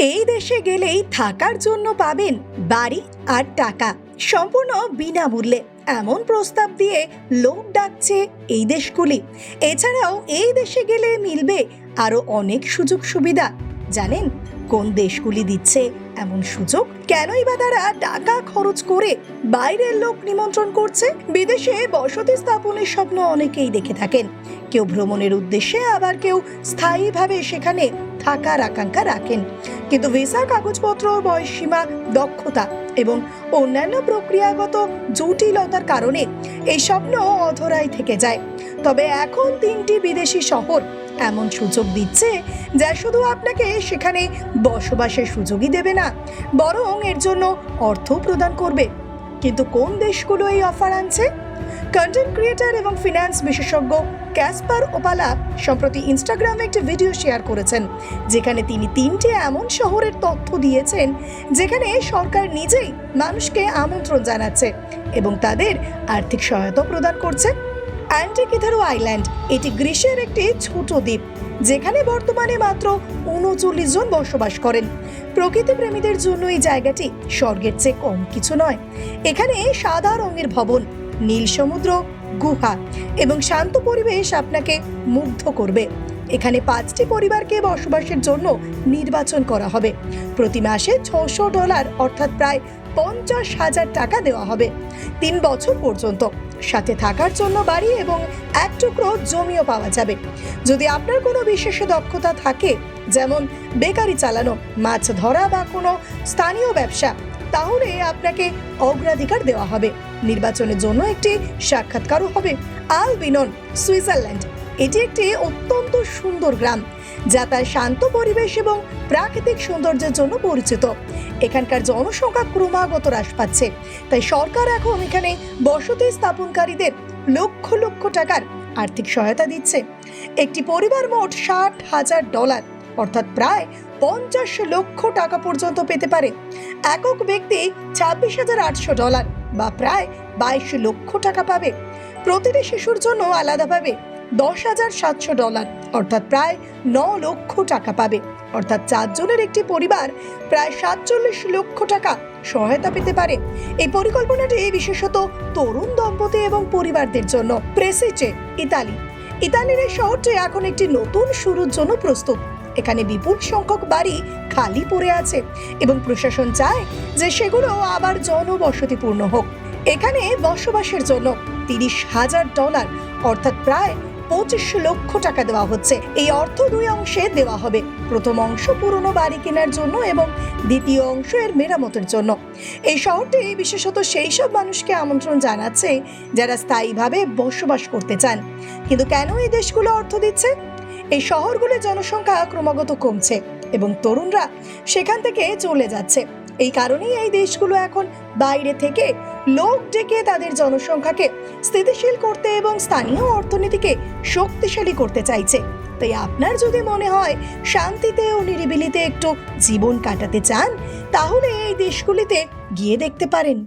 এই দেশে গেলেই থাকার জন্য পাবেন বাড়ি আর টাকা। সম্পূর্ণ বিনামূল্যে। এমন প্রস্তাব দিয়ে লোক ডাকছে এই দেশগুলি। এছাড়াও এই দেশে গেলে মিলবে আরও অনেক সুযোগ সুবিধা। জানেন, কোন দেশগুলি দিচ্ছে এমন সুযোগ? কেনই বা তারা টাকা খরচ করে বাইরের লোক নিমন্ত্রণ করছে? বিদেশে বসতি স্থাপনের স্বপ্ন অনেকেই দেখে থাকেন। কেউ ভ্রমণের উদ্দেশ্যে আবার কেউ স্থায়ীভাবে সেখানে থাকার আকাঙ্ক্ষা রাখেন। কিন্তু ভিসা কাগজপত্র, বয়সসীমা, দক্ষতা এবং অন্যান্য প্রক্রিয়াগত জটিলতার কারণে এই স্বপ্ন অধরাই থেকে যায়। তবে এখন তিনটি বিদেশি শহর এমন সুযোগ দিচ্ছে যা শুধু আপনাকে সেখানে বসবাসের সুযোগই দেবে না, বরং এর জন্য অর্থ প্রদান করবে। কিন্তু কোন দেশগুলো এই অফার আনছে? কন্টেন্ট ক্রিয়েটার এবং ফিনান্স বিশেষজ্ঞ ক্যাসপার ওপালা সম্প্রতি ইনস্টাগ্রামে একটি ভিডিও শেয়ার করেছেন, যেখানে তিনি তিনটি এমন শহরের তথ্য দিয়েছেন, যেখানে সরকার নিজেই মানুষকে আমন্ত্রণ জানাচ্ছে এবং তাদের আর্থিক সহায়তা প্রদান করছে। অ্যান্টিকিথারো আইল্যান্ড এটি গ্রীষ্মের একটি ছোট দ্বীপ, যেখানে বর্তমানে মাত্র উনচল্লিশ জন বসবাস করেন। প্রকৃতি প্রেমীদের জন্য এই জায়গাটি স্বর্গের চেয়ে কম কিছু নয়। এখানে সাদা রঙের ভবন নীল সমুদ্র, গুহা এবং শান্ত পরিবেশ আপনাকে মুগ্ধ করবে। এখানে পাঁচটি পরিবারকে বসবাসের জন্য নির্বাচন করা হবে। প্রতি মাসে ছশো ডলার অর্থাৎ প্রায় পঞ্চাশ হাজার টাকা দেওয়া হবে। তিন বছর পর্যন্ত সাথে থাকার জন্য বাড়ি এবং এক টুকরো জমিও পাওয়া যাবে। যদি আপনার কোনো বিশেষ দক্ষতা থাকে, যেমন বেকারি চালানো, মাছ ধরা বা কোনো স্থানীয় ব্যবসা, তাহলে আপনাকে অগ্রাধিকার দেওয়া হবে। নির্বাচনের জন্য একটি সাক্ষাৎকারও হবে আল বিনন সুইজারল্যান্ড। এটি একটি অত্যন্ত সুন্দর গ্রাম, যা তার শান্ত পরিবেশ এবং প্রাকৃতিক সৌন্দর্যের জন্য পরিচিত। এখানকার জনসংখ্যা ক্রমাগত হ্রাস পাচ্ছে, তাই সরকার এখন এখানে বসতি স্থাপনকারীদের লক্ষ লক্ষ টাকার আর্থিক সহায়তা দিচ্ছে। একটি পরিবার মোট ষাট হাজার ডলার, অর্থাৎ প্রায় পঞ্চাশ লক্ষ টাকা পর্যন্ত পেতে পারে। একক ব্যক্তি ছাব্বিশ হাজার আটশো ডলার। বা প্রায় বাইশ লক্ষ টাকা পাবে। প্রতিটি শিশুর জন্য আলাদাভাবে দশ হাজার সাতশো ডলার, অর্থাৎ প্রায় ন লক্ষ টাকা পাবে। অর্থাৎ চারজনের একটি পরিবার প্রায় সাতচল্লিশ লক্ষ টাকা সহায়তা পেতে পারে। এই পরিকল্পনাটি বিশেষত তরুণ দম্পতি এবং পরিবারদের জন্য। প্রেসিচে, ইতালি। ইতালির এই শহরটি এখন একটি নতুন শুরুর জন্য প্রস্তুত। এখানে বিপুল সংখ্যক বাড়ি খালি পড়ে আছে এবং প্রশাসন চায় যে সেগুলো আবার জনবসতিপূর্ণ হোক। এখানে বসবাসের জন্য তিরিশ হাজার ডলার, অর্থাৎ প্রায় পঁচিশ লক্ষ টাকা দেওয়া হচ্ছে। এই অর্থ দুই অংশে দেওয়া হবে। প্রথম অংশ পুরনো বাড়ি কেনার জন্য এবং দ্বিতীয় অংশ এর মেরামতের জন্য। এই শহরটি বিশেষত সেই সব মানুষকে আমন্ত্রণ জানাচ্ছে যারা স্থায়ীভাবে বসবাস করতে চান। কিন্তু কেন এই দেশগুলো অর্থ দিচ্ছে? এই শহরগুলোর জনসংখ্যা ক্রমাগত কমছে এবং তরুণরা সেখান থেকে চলে যাচ্ছে। এই কারণেই এই দেশগুলো এখন বাইরে থেকে লোক ডেকে তাদের জনসংখ্যাকে স্থিতিশীল করতে এবং স্থানীয় অর্থনীতিকে শক্তিশালী করতে চাইছে। তাই আপনার যদি মনে হয় শান্তিতে ও নিরিবিলিতে একটু জীবন কাটাতে চান, তাহলে এই দেশগুলিতে গিয়ে দেখতে পারেন।